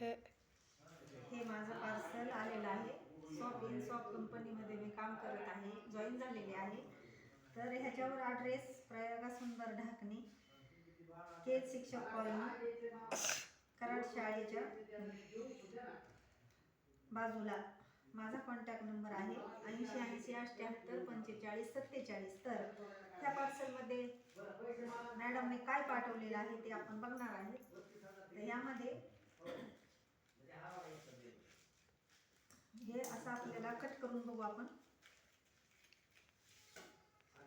हे माझं पार्सल आलेलं आहे. सॉप इन सॉप कंपनीमध्ये मी काम करत आहे. जॉईन झालेले आहे. तर ह्याच्यावर ॲड्रेस प्रयागा सुंदर ढाकणे. केज शिक्षक कॉलनी. कराड शाळेच्या बाजूला. माझा कॉन्टॅक्ट नंबर आहे ऐंशी ऐंशी अठ्ठ्याहत्तर पंचेचाळीस सत्तेचाळीस. तर त्या पार्सलमध्ये मॅडमने काय पाठवलेलं आहे ते आपण बघणार आहे. तर यामध्ये हे असं आपल्याला कट करून बघू आपण.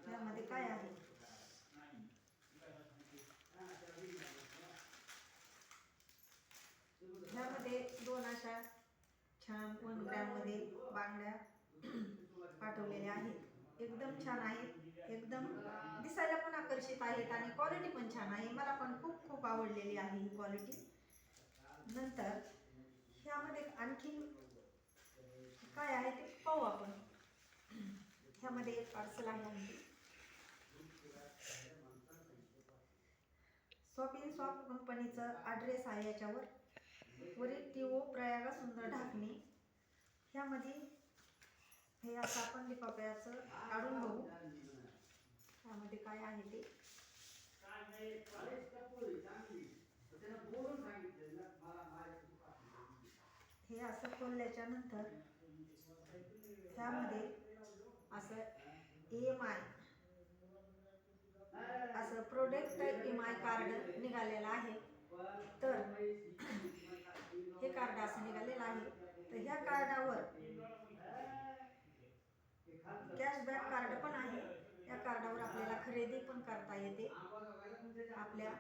यामध्ये काय आहे? ह्यामध्ये दोन अशा छान वन ग्रॅममध्ये बांगड्या पाठवलेल्या आहेत. एकदम छान आहेत. एकदम दिसायला पण आकर्षित आहेत आणि क्वालिटी पण छान आहे. मला पण खूप खूप आवडलेली आहे ही क्वालिटी नंतर ह्यामध्ये आणखी काय आहे ते पाहू आपण. ह्यामध्ये एक पार्सल आहे आमची सॉप इन सॉप कंपनीचं ॲड्रेस आहे याच्यावर. वरील टी ओ प्रयागा सुंदर ढाकणे. ह्यामध्ये हे असं आपण लिफाफ्याचं काढून बघू. ह्यामध्ये काय आहे ते. हे असं खोलल्याच्या नंतर त्यामध्ये असं ई एम आय असं product E M I card निघालेलं आहे. तर हे कार्ड असं निघालेलं आहे. तर ह्या कार्डावर कॅशबॅक कार्ड पण आहे. या कार्डावर आपल्याला खरेदी पण करता येते. आपल्या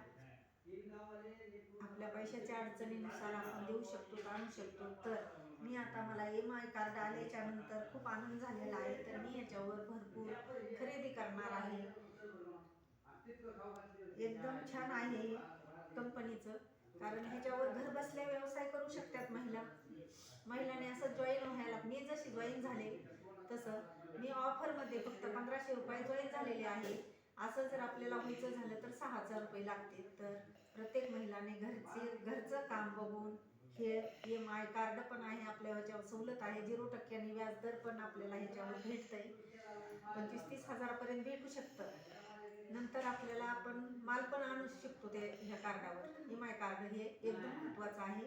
आपल्या पैशाच्या अडचणीनुसार आपण देऊ शकतो आणू शकतो. तर मी आता मला एम आय कार्ड आल्याच्यानंतर खूप आनंद झालेला आहे. तर मी याच्यावर भरपूर खरेदी करणार आहे. एकदम छान आहे कंपनीचं. कारण ह्याच्यावर घर बसल्या व्यवसाय करू शकतात महिला. महिलाने असं जॉईन व्हायला मी जशी जॉईन झाले तसं मी ऑफरमध्ये फक्त पंधराशे रुपये जॉईन झालेले आहे. असं जर आपल्याला व्हायचं झालं तर सहा हजार रुपये लागतील. तर प्रत्येक महिलाने घरचे घरचं काम बघून हे एम आय कार्ड पण आहे आपल्या ह्याच्यावर सवलत आहे. झिरो टक्क्याने व्याजदर पण आपल्याला ह्याच्यावर भेटतंय. पंचवीस तीस हजारापर्यंत भेटू शकतं. नंतर आपल्याला आपण माल पण आणू शकतो ते ह्या कार्डावर. एम आय कार्ड हे एकदम महत्त्वाचं आहे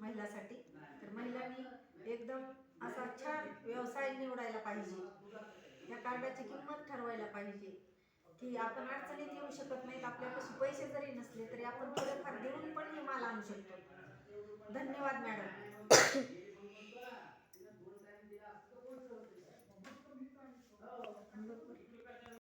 महिलासाठी. तर महिलांनी एकदम असा छान व्यवसाय निवडायला पाहिजे. या कार्डाची किंमत ठरवायला पाहिजे. की आपण अडचणीत येऊ शकत नाहीत. आपल्यापाशी पैसे जरी नसले तरी आपण थोडेफार देऊन पण हे माल आणू शकतो. धन्यवाद मॅडम